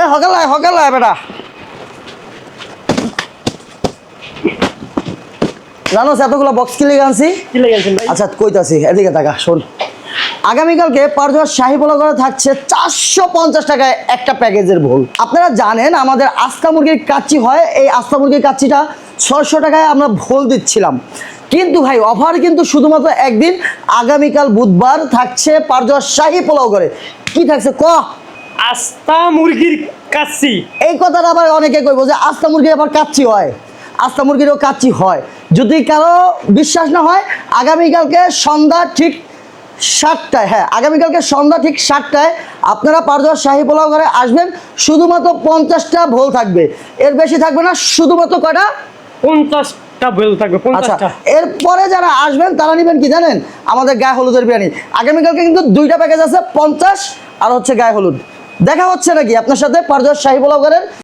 এ হকালায় হকালায় বেটা। জানো এতগুলো বক্স কিনে আনছি? আচ্ছা কইতাছি এদিকে টাকা শোন। আগামীকালকে পারজোয়ার শাহী করে থাকছে চারশো পঞ্চাশ টাকায় একটা প্যাকেজের ভোল আপনারা জানেন আমাদের আস্তা মুরগির কাচ্চি হয় এই আস্তা মুরগির কাচ্চিটা ছশো টাকায় আমরা ভোল দিচ্ছিলাম। কিন্তু ভাই অফার কিন্তু শুধুমাত্র একদিন আগামীকাল বুধবার থাকছে পারজোয়ার শাহী পোলাও করে কি থাকছে ক? আস্তা মুরগির কাচ্ছি এই কথাটা আবার অনেকে কইব যে আস্তা মুরগির আবার কাচ্চি হয়। আস্তা মুরগিরও কাচ্চি হয়। যদি কারও বিশ্বাস না হয় আগামীকালকে সন্ধ্যা ঠিক সাতটায় হ্যাঁ আগামীকালকে সন্ধ্যা ঠিক সাতটায় আপনারা পারজোয়ার শাহী পোলাও ঘরে আসবেন। শুধুমাত্র পঞ্চাশটা ভোল থাকবে। এর বেশি থাকবে না শুধুমাত্র কটা বেল থাকবে আচ্ছা পঞ্চাশটা। এরপরে যারা আসবেন তারা নেবেন কি জানেন? আমাদের গায়ে হলুদের বিরিয়ানি। আগামীকালকে কিন্তু দুইটা প্যাকেজ আছে পঞ্চাশ আর হচ্ছে গায়ে হলুদ। দেখা হচ্ছে নাকি আপনার সাথে? পারজোয়ার শাহী বলা ঘরের